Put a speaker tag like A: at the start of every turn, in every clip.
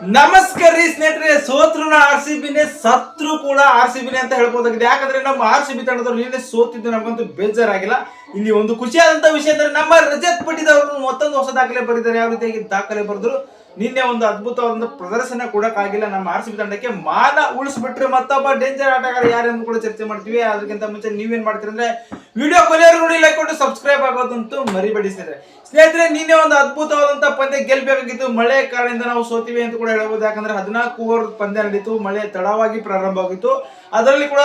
A: ನಮಸ್ಕಾರ ರೀ ಸ್ನೇಹಿತರೆ ಸೋತ್ರು ಆರ್ ಸಿ ಬಿನೇ ಸತ್ರು ಕೂಡ ಆರ್ ಸಿ ಬಿನೇ ಅಂತ ಹೇಳ್ಬೋದಾಗಿದೆ. ಯಾಕಂದ್ರೆ ನಮ್ಮ ಆರ್ ಸಿ ಬಿ ತಂಡದವ್ರು ನಿನ್ನೆ ಸೋತಿದ್ದು ನಮಗಂತೂ ಬೇಜಾರಾಗಿಲ್ಲ. ಇಲ್ಲಿ ಒಂದು ಖುಷಿಯಾದಂತ ವಿಷಯ ಅಂದ್ರೆ ನಮ್ಮ ರಜತ್ ಪಟ್ಟಿದವರು ಮತ್ತೊಂದು ಹೊಸ ದಾಖಲೆ ಬರೆದಿದ್ದಾರೆ. ಯಾವ ರೀತಿಯಾಗಿ ದಾಖಲೆ ಬರೆದ್ರು? ನಿನ್ನೆ ಒಂದು ಅದ್ಭುತವಾದ ಪ್ರದರ್ಶನ ಕೊಡಕ್ಕಾಗಿಲ್ಲ ನಮ್ಮ ಆರ್ ಸಿ ಬಿ ತಂಡಕ್ಕೆ ಮಾನ ಉಳಿಸ್ಬಿಟ್ರೆ ಮತ್ತೊಬ್ಬ ಡೇಂಜರ್ ಆಟಗಾರ ಯಾರೆಂದು ಕೂಡ ಚರ್ಚೆ ಮಾಡ್ತೀವಿ. ಅದಕ್ಕಿಂತ ಮುಂಚೆ ನೀವೇನ್ ಮಾಡ್ತೀರಿ ಅಂದ್ರೆ ವಿಡಿಯೋ ಕೊನೆಯವರು ನೋಡಿ ಲೈಕ್ ಕೊಟ್ಟು ಸಬ್ಸ್ಕ್ರೈಬ್ ಆಗೋದಂತೂ ಮರಿಬೇಡಿ ಸ್ನೇಹಿತರೆ. ಸ್ನೇಹಿತರೆ, ನಿನ್ನೆ ಒಂದು ಅದ್ಭುತವಾದಂತ ಪಂದ್ಯ ಗೆಲ್ಬೇಕಾಗಿತ್ತು. ಮಳೆ ಕಾರಣದಿಂದ ನಾವು ಸೋತಿವಿ ಅಂತ ಕೂಡ ಹೇಳ್ಬೋದು. ಯಾಕಂದ್ರೆ ಹದಿನಾಲ್ಕು ಓವರ್ ಪಂದ್ಯ ನಡೀತು. ಮಳೆ ತಡವಾಗಿ ಪ್ರಾರಂಭವಾಗಿತ್ತು. ಅದರಲ್ಲಿ ಕೂಡ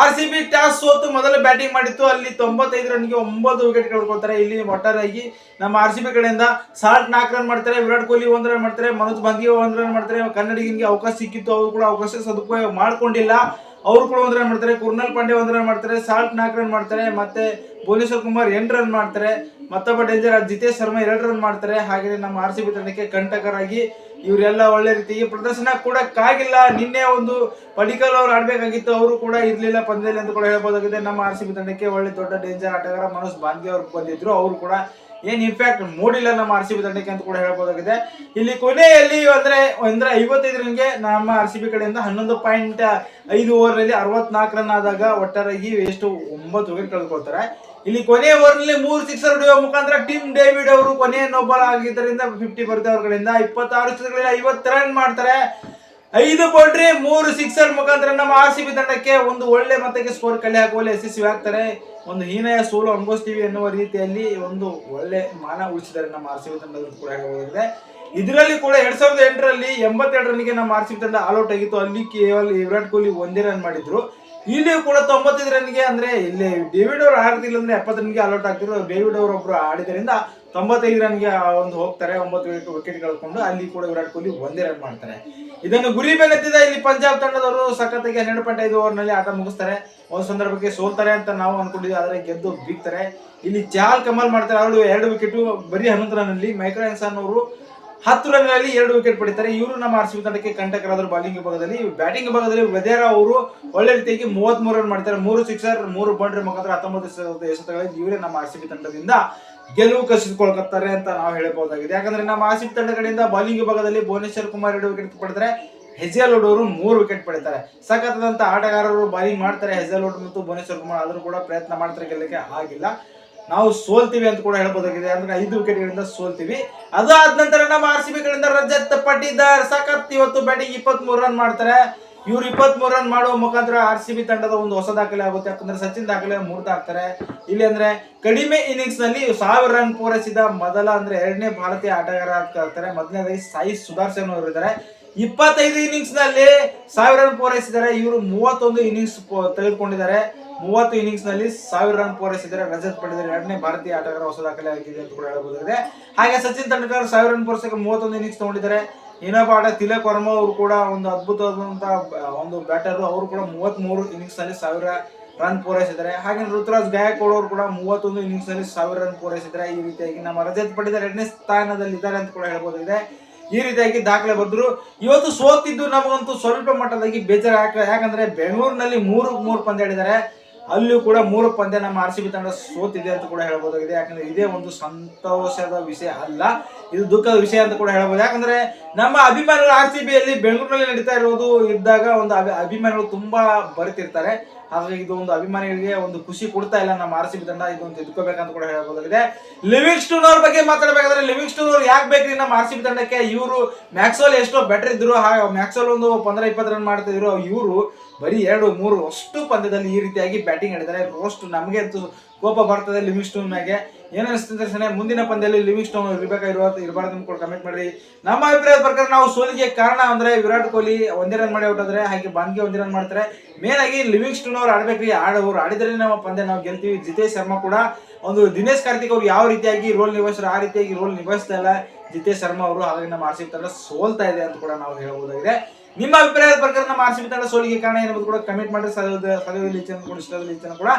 A: ಆರ್ ಸಿ ಬಿ ಟಾಸ್ ಸೋತು ಮೊದಲು ಬ್ಯಾಟಿಂಗ್ ಮಾಡಿತ್ತು. ಅಲ್ಲಿ ತೊಂಬತ್ತೈದು ರನ್ಗೆ ಒಂಬತ್ತು ವಿಕೆಟ್ ಕಳ್ಕೊಳ್ತಾರೆ. ಇಲ್ಲಿ ಒಟ್ಟಾರೆಯಾಗಿ ನಮ್ಮ ಆರ್ ಸಿ ಬಿ ಕಡೆಯಿಂದ ಸಾಲ್ಟ್ ನಾಲ್ಕು ರನ್ ಮಾಡ್ತಾರೆ, ವಿರಾಟ್ ಕೊಹ್ಲಿ ಒಂದು ರನ್ ಮಾಡ್ತಾರೆ, ಮನೋಜ್ ಬಂಗಿ ಒಂದು ರನ್ ಮಾಡ್ತಾರೆ, ಕನ್ನಡಿಗನಿಗೆ ಅವಕಾಶ ಸಿಕ್ಕಿತ್ತು. ಅವರು ಕೂಡ ಅವಕಾಶ ಸದುಪಯೋಗ ಮಾಡ್ಕೊಂಡಿಲ್ಲ. ಅವರು ಕೂಡ ಒಂದು ರನ್ ಮಾಡ್ತಾರೆ. ಕುರ್ನಲ್ ಪಾಂಡೆ ಒಂದು ರನ್ ಮಾಡ್ತಾರೆ. ಸಾಲ್ಟ್ ನಾಲ್ಕು ರನ್ ಮಾಡ್ತಾರೆ. ಮತ್ತೆ ಭುವನೇಶ್ವರ್ ಕುಮಾರ್ ಎಂಟು ರನ್ ಮಾಡ್ತಾರೆ. ಮತ್ತೊಬ್ಬ ಡೇಂಜರ್ ಜಿತೇಶ್ ಶರ್ಮಾ ಎರಡು ರನ್ ಮಾಡ್ತಾರೆ. ಹಾಗೆ ನಮ್ಮ ಆರ್ ಸಿ ಬಿ ತಂಡಕ್ಕೆ ಕಂಟಕರಾಗಿ ಇವರೆಲ್ಲ ಒಳ್ಳೆ ರೀತಿಗೆ ಪ್ರದರ್ಶನ ಕೊಡಕ್ಕಾಗಿಲ್ಲ. ನಿನ್ನೆ ಒಂದು ಪಡಿಕಲ್ ಅವ್ರು ಆಡ್ಬೇಕಾಗಿತ್ತು, ಅವರು ಕೂಡ ಇರ್ಲಿಲ್ಲ, ಪಂದ್ಯದಲ್ಲಿ ಅಂತ ಕೂಡ ಹೇಳ್ಬೋದಾಗಿದೆ. ನಮ್ಮ ಆರ್ ಸಿ ತಂಡಕ್ಕೆ ಒಳ್ಳೆ ದೊಡ್ಡ ಡೇಂಜರ್ ಆಟಗಾರ ಮನೋಜ್ ಬಾಂಧಿ ಅವರು ಬಂದಿದ್ರು. ಅವರು ಕೂಡ ಏನ್ ಇಂಪ್ಯಾಕ್ಟ್ ಮೂಡಿಲ್ಲ ನಮ್ಮ ಆರ್ ಸಿ ಬಿ ತಂಡಕ್ಕೆ ಅಂತ ಕೂಡ ಹೇಳ್ಬೋದಾಗಿದೆ. ಇಲ್ಲಿ ಕೊನೆಯಲ್ಲಿ ಅಂದ್ರೆ ಅಂದ್ರೆ ಐವತ್ತೈದು ರನ್ಗೆ ನಮ್ಮ ಆರ್ ಸಿ ಬಿ ಕಡೆಯಿಂದ ಹನ್ನೊಂದು ಪಾಯಿಂಟ್ ಐದು ಓವರ್ ಅಲ್ಲಿ ಅರವತ್ನಾಲ್ಕು ರನ್ ಆದಾಗ ಒಟ್ಟಾರಾಗಿ ಎಷ್ಟು ಒಂಬತ್ತು ವಿಕೆಟ್ ಕಳ್ಕೊಳ್ತಾರೆ ಇಲ್ಲಿ ಕೊನೆಯ ಓವರ್ನಲ್ಲಿ ಮೂರು ಸಿಕ್ಸರ್ ಹೊಡೆಯುವ ಮುಖಾಂತರ ಟಿಮ್ ಡೇವಿಡ್ ಅವರು ಕೊನೆಯ ನೋಬಲ್ ಆಗಿದ್ದರಿಂದ ಫಿಫ್ಟಿ ಬರುತ್ತೆ ಅವ್ರ ಕಡೆಯಿಂದ ಇಪ್ಪತ್ತಾರು ಚಿತ್ರಗಳಲ್ಲಿ ಐವತ್ತು ರನ್ ಮಾಡ್ತಾರೆ. ಐದು ಬೌಂಡ್ರಿ ಮೂರು ಸಿಕ್ಸರ್ ಮುಖಾಂತರ ನಮ್ಮ ಆರ್ ಸಿ ಬಿ ತಂಡಕ್ಕೆ ಒಂದು ಒಳ್ಳೆ ಮತಕ್ಕೆ ಸ್ಕೋರ್ ಕಲೆ ಹಾಕುವಲ್ಲಿ ಯಶಸ್ವಿ ಆಗ್ತಾರೆ. ಒಂದು ಹೀನಯ ಸೋಲು ಅನುಭವಿಸ್ತೀವಿ ಎನ್ನುವ ರೀತಿಯಲ್ಲಿ ಒಂದು ಒಳ್ಳೆ ಮಾನ ಉಳಿಸಿದ್ದಾರೆ ನಮ್ಮ ಆರ್ ಸಿ ಬಿ ತಂಡದ ಕೂಡ ಹೇಳಬಹುದಾಗಿದೆ ಇದರಲ್ಲಿ ಕೂಡ ಎರಡ್ ಸಾವಿರದ ಎಂಟರಲ್ಲಿ ಎಂಬತ್ತೆರಡು ರನ್ಗೆ ನಮ್ಮ ಆರ್ ಸಿ ಬಿ ತಂಡ ಆಲ್ಔಟ್ ಆಗಿತ್ತು. ಅಲ್ಲಿ ಕೇವಲ ವಿರಾಟ್ ಕೊಹ್ಲಿ ಒಂದೇ ರನ್ ಮಾಡಿದ್ರು. ಇಲ್ಲಿ ಕೂಡ ತೊಂಬತ್ತೈದು ರನ್ಗೆ ಅಂದ್ರೆ ಇಲ್ಲಿ ಡೇವಿಡ್ ಅವರು ಆಡ್ತಿಲ್ಲ ಅಂದ್ರೆ ಎಪ್ಪತ್ತು ರನ್ಗೆ ಅಲೌಟ್ ಆಗ್ತಿದ್ರು ಡೇವಿಡ್ ಅವರು ಒಬ್ರು ಆಡಿದ್ರಿಂದ ತೊಂಬತ್ತೈದು ರನ್ಗೆ ಒಂದು ಹೋಗ್ತಾರೆ. ಒಂಬತ್ತು ವಿಕೆಟ್ ಕಳ್ಕೊಂಡು ಅಲ್ಲಿ ಕೂಡ ವಿರಾಟ್ ಕೊಹ್ಲಿ ಒಂದೇ ರನ್ ಮಾಡ್ತಾರೆ. ಇದನ್ನು ಗುರಿ ಬೆಲೆತ್ತಿದ ಇಲ್ಲಿ ಪಂಜಾಬ್ ತಂಡದವರು ಸಖತ್ತಾಗಿ ಹನ್ನೆರಡು ಪಾಯಿಂಟ್ ಐದು ಓವರ್ನಲ್ಲಿ ಆಟ ಮುಗಿಸ್ತಾರೆ. ಒಂದು ಸಂದರ್ಭಕ್ಕೆ ಸೋಲ್ತಾರೆ ಅಂತ ನಾವು ಅನ್ಕೊಂಡಿದ್ವಿ, ಆದ್ರೆ ಗೆದ್ದು ಬೀಗ್ತಾರೆ. ಇಲ್ಲಿ ಚಾಲ್ ಕಮಲ್ ಮಾಡ್ತಾರೆ. ಅವರು ಎರಡು ವಿಕೆಟ್ ಬರೀ ರನ್ನಲ್ಲಿ ಮೈಕ್ರೋ ಎನ್ಸನ್ ಅವರು ಹತ್ತು ರನ್ಗಳಲ್ಲಿ ಎರಡು ವಿಕೆಟ್ ಪಡಿತಾರೆ. ಇವರು ನಮ್ಮ ಆರ್ ಸಿ ತಂಡಕ್ಕೆ ಕಂಟಕರಾದರು ಬಾಲಿಂಗ್ ವಿಭಾಗದಲ್ಲಿ ಬ್ಯಾಟಿಂಗ್ ವಿಭಾಗದಲ್ಲಿ ವೆದೇರ ಅವರು ಒಳ್ಳೆ ರೀತಿಯಾಗಿ ಮೂವತ್ತ್ ರನ್ ಮಾಡ್ತಾರೆ. ಮೂರು ಸಿಕ್ಸರ್ ಮೂರು ಬೌಂಡ್ರಿ ಮುಖಾಂತರ ಹತ್ತೊಂಬತ್ತು ಎಸತಗಳಲ್ಲಿ ಇವರೇ ನಮ್ಮ ಆರ್ ತಂಡದಿಂದ ಗೆಲುವು ಕಸಿದುಕೊಳ್ತಾರೆ ಅಂತ ನಾವು ಹೇಳಬಹುದಾಗಿದೆ. ಯಾಕಂದ್ರೆ ನಮ್ಮ ಆರ್ ಸಿ ಬಿ ತಂಡ ಕಡೆಯಿಂದ ಬಾಲಿಂಗ್ ವಿಭಾಗದಲ್ಲಿ ಭುವನೇಶ್ವರ್ ಕುಮಾರ್ ಎರಡು ವಿಕೆಟ್ ಪಡೆದರೆ ಹೆಜಲ್ವುಡ್ ಅವರು ಮೂರು ವಿಕೆಟ್ ಪಡಿತಾರೆ. ಸಖತ್ತಾದಂತ ಆಟಗಾರರು ಬಾಲಿಂಗ್ ಮಾಡ್ತಾರೆ. ಹೆಜಲ್ವುಡ್ ಮತ್ತು ಭುವನೇಶ್ವರ್ ಕುಮಾರ್ ಆದರೂ ಕೂಡ ಪ್ರಯತ್ನ ಮಾಡ್ತಾರೆ ಗೆಲ್ಲಕ್ಕೆ. ಆಗಿಲ್ಲ ನಾವು ಸೋಲ್ತೀವಿ ಅಂತ ಕೂಡ ಹೇಳ್ಬೋದಾಗಿದೆ. ಅಂದ್ರೆ ಐದು ವಿಕೆಟ್ಗಳಿಂದ ಸೋಲ್ತೀವಿ. ಅದು ಆದ ನಂತರ ನಮ್ಮ ಆರ್ ಸಿ ಬಿಗಳಿಂದ ರಜತ್ ಪಟ್ಟಿದಾರ್ ಸಖತ್ ಇವತ್ತು ಬ್ಯಾಟಿಂಗ್ ಇಪ್ಪತ್ತ್ ಮೂರು ರನ್ ಮಾಡ್ತಾರೆ. ಇವ್ರು ಇಪ್ಪತ್ತ್ ಮೂರು ರನ್ ಮಾಡುವ ಮುಖಾಂತರ ಆರ್ ಸಿ ಬಿ ತಂಡದ ಒಂದು ಹೊಸ ದಾಖಲೆ ಆಗುತ್ತೆ. ಯಾಕಂದ್ರೆ ಸಚಿನ್ ದಾಖಲೆ ಮೂರ್ತ ಆಗ್ತಾರೆ ಇಲ್ಲಿ ಅಂದ್ರೆ ಕಡಿಮೆ ಇನ್ನಿಂಗ್ಸ್ನಲ್ಲಿ ಸಾವಿರ ರನ್ ಪೂರೈಸಿದ ಮೊದಲ ಅಂದ್ರೆ ಎರಡನೇ ಭಾರತೀಯ ಆಟಗಾರ ಆಗ್ತಾರೆ ಮೊದಲನೇದಾಗಿ ಸಾಯಿ ಸುದರ್ಶನ್ ಅವರು ಇದ್ದಾರೆ. ಇಪ್ಪತ್ತೈದು ಇನ್ನಿಂಗ್ಸ್ನಲ್ಲಿ ಸಾವಿರ ರನ್ ಪೂರೈಸಿದ್ದಾರೆ ಇವರು ಮೂವತ್ತೊಂದು ಇನ್ನಿಂಗ್ಸ್ ತೆಗೆದುಕೊಂಡಿದ್ದಾರೆ. ಮೂವತ್ತು ಇನ್ನಿಂಗ್ಸ್ನಲ್ಲಿ ಸಾವಿರ ರನ್ ಪೂರೈಸಿದರೆ ರಜತ್ ಪಡೆದರೆ ಎರಡನೇ ಭಾರತೀಯ ಆಟಗಾರ ಹೊಸ ದಾಖಲೆ ಆಗಿದೆ ಅಂತ ಕೂಡ ಹೇಳಬಹುದಾಗಿದೆ. ಹಾಗೆ ಸಚಿನ್ ತೆಂಡೂಲ್ಕರ್ ಸಾವಿರ ರನ್ ಪೂರೈಸಕ್ಕೆ ಮೂವತ್ತೊಂದು ಇನ್ನಿಂಗ್ಸ್ ತಗೊಂಡಿದ್ದಾರೆ. ಇನ್ನೊಬ್ಬ ಆಟ ತಿಲಕ್ ವರ್ಮಾ ಅವರು ಕೂಡ ಒಂದು ಅದ್ಭುತವಾದಂತಹ ಒಂದು ಬ್ಯಾಟರ್. ಅವರು ಕೂಡ ಮೂವತ್ತ್ ಮೂರು ಇನ್ನಿಂಗ್ಸ್ನಲ್ಲಿ ಸಾವಿರ ರನ್ ಪೂರೈಸಿದ್ದಾರೆ. ಹಾಗೆ ಋತುರಾಜ್ ಗಾಯಕ್ವಾಡ್ ಅವರು ಕೂಡ ಮೂವತ್ತೊಂದು ಇನ್ನಿಂಗ್ಸ್ನಲ್ಲಿ ಸಾವಿರ ರನ್ ಪೂರೈಸಿದ್ದಾರೆ. ಈ ರೀತಿಯಾಗಿ ನಮ್ಮ ರಜತ್ ಪಡೆದರೆ ಎರಡನೇ ಸ್ಥಾನದಲ್ಲಿದ್ದಾರೆ ಅಂತ ಕೂಡ ಹೇಳ್ಬೋದಾಗಿದೆ ಈ ರೀತಿಯಾಗಿ ದಾಖಲೆ ಬಂದ್ರು. ಇವತ್ತು ಸೋತಿದ್ದು ನಮಗಂತೂ ಸ್ವಲ್ಪ ಮಟ್ಟದಾಗಿ ಬೇಜಾರು ಯಾಕ ಯಾಕಂದ್ರೆ ಬೆಂಗಳೂರಿನಲ್ಲಿ ಮೂರು ಮೂರು ಪಂದ್ಯ ಆಡಿದ್ದಾರೆ. ಅಲ್ಲಿಯೂ ಕೂಡ ಮೂರು ಪಂದ್ಯ ನಮ್ಮ ಆರ್ ಸಿ ಬಿ ತಂಡ ಸೋತಿದೆ ಅಂತ ಕೂಡ ಹೇಳ್ಬೋದಾಗಿದೆ. ಯಾಕಂದ್ರೆ ಇದೇ ಒಂದು ಸಂತೋಷದ ವಿಷಯ ಅಲ್ಲ, ಇದು ದುಃಖದ ವಿಷಯ ಅಂತ ಕೂಡ ಹೇಳ್ಬೋದು. ಯಾಕಂದ್ರೆ ನಮ್ಮ ಅಭಿಮಾನಿಗಳು ಆರ್ ಸಿ ಬಿಯಲ್ಲಿ ಬೆಂಗಳೂರಿನಲ್ಲಿ ನಡೀತಾ ಇರೋದು ಇದ್ದಾಗ ಒಂದು ಅಭಿ, ಅಭಿಮಾನಿಗಳು ತುಂಬಾ ಬರುತ್ತಿರ್ತಾರೆ. ಹಾಗಾಗಿ ಇದು ಒಂದು ಅಭಿಮಾನಿಗಳಿಗೆ ಒಂದು ಖುಷಿ ಕೊಡ್ತಾ ಇಲ್ಲ ನಮ್ಮ ಆರ್ ಸಿ ಬಿ ತಂಡ. ಇದೊಂದು ತಿದ್ಕೋಬೇಕಂತ ಕೂಡ ಹೇಳ್ಬೋದಾಗಿದೆ. ಲಿವಿಂಗ್ ಸ್ಟೂನ್ ಅವ್ರ ಬಗ್ಗೆ ಮಾತಾಡಬೇಕಾದ್ರೆ ಲಿವಿಂಗ್ ಸ್ಟೂನ್ ಅವ್ರು ಯಾಕೆ ಬೇಕ್ರಿ? ನಮ್ಮ ಆರ್ ಸಿ ಬಿ ತಂಡಕ್ಕೆ ಇವರು ಮ್ಯಾಕ್ಸೋಲ್ ಎಷ್ಟೋ ಬೆಟರ್ ಇದ್ರು. ಮ್ಯಾಕ್ಸೋಲ್ ಒಂದು ಪಂದ್ರ ಇಪ್ಪತ್ತು ರನ್ ಮಾಡ್ತಿದ್ರು ಇವರು ಬರೀ ಎರಡು, ಮೂರು, ಅಷ್ಟು ಪಂದ್ಯದಲ್ಲಿ ಈ ರೀತಿಯಾಗಿ ಬ್ಯಾಟಿಂಗ್ ಆಡಿದ್ದಾರೆ. ರೋಸ್ಟ್ ನಮಗೆ ಅಂತೂ ಕೋಪ ಬರ್ತದೆ ಲಿವಿಂಗ್ ಸ್ಟೋನ್ ಮ್ಯಾಗೆ. ಏನ್ ಅನಿಸ್ತದೆ ಸನೆ, ಮುಂದಿನ ಪಂದ್ಯದಲ್ಲಿ ಲಿವಿಂಗ್ ಸ್ಟೋನ್ ಇರಬೇಕಾಗಿರುವ ಇರಬಾರ್ದು ಅಂತ ಕೂಡ ಕಮೆಂಟ್ ಮಾಡಿ ನಮ್ಮ ಅಭಿಪ್ರಾಯದ ಪ್ರಕಾರ ನಾವು ಸೋಲಿಗೆ ಕಾರಣ ಅಂದ್ರೆ ವಿರಾಟ್ ಕೊಹ್ಲಿ ಒಂದೇ ರನ್ ಮಾಡಿ ಆದ್ರೆ, ಹಾಗೆ ಬಾನ್ಗೆ ಒಂದೇ ರನ್ ಮಾಡ್ತಾರೆ. ಮೇನ್ ಆಗಿ ಲಿವಿಂಗ್ ಸ್ಟೋನ್ ಅವ್ರು ಆಡ್ಬೇಕ್ರಿ ಆಡೋರು ಆಡಿದ್ರೆ ನಾವು ಪಂದ್ಯ, ನಾವು ಗೆಲ್ತೀವಿ. ಜಿತೇಶ್ ಶರ್ಮಾ ಕೂಡ ಒಂದು ದಿನೇಶ್ ಕಾರ್ತಿಕ್ ಅವ್ರು ಯಾವ ರೀತಿಯಾಗಿ ರೋಲ್ ನಿಭಾಯಿಸ್ತಾರೆ ಆ ರೀತಿಯಾಗಿ ರೋಲ್ ನಿಭಾಯಿಸ್ತಾ ಇಲ್ಲ. ಜಿತೇಶ್ ಶರ್ಮಾ ಅವರು ಹಾಗಾಗಿ ನಮ್ಮ ಆರ್ ಸೋಲ್ತಾ ಇದೆ ಅಂತ ಕೂಡ ನಾವು ಹೇಳಬಹುದಾಗಿದೆ ನಿಮ್ಮ ಅಭಿಪ್ರಾಯದ ಪ್ರಕಾರ ನಮ್ಮ ಆರ್ ಸಿ ಬಿ ತಂಡ ಸೋಲಿಗೆ ಕಾರಣ ಏನಂಬುದು ಕೂಡ ಕಮೆಂಟ್ ಮಾಡಿ ಸಲಹೆ ಸಲಹೆ ಕೂಡ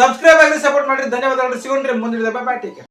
A: ಸಬ್ಸ್ಕ್ರೈಬ್ ಆಗಿ ಸಪೋರ್ಟ್ ಮಾಡಿ ಧನ್ಯವಾದಗಳು. ಸಿಗೋಣ್ರಿ ಮುಂದಿನ ಬ್ಯಾಟಿಕ್ ಟೇಕ್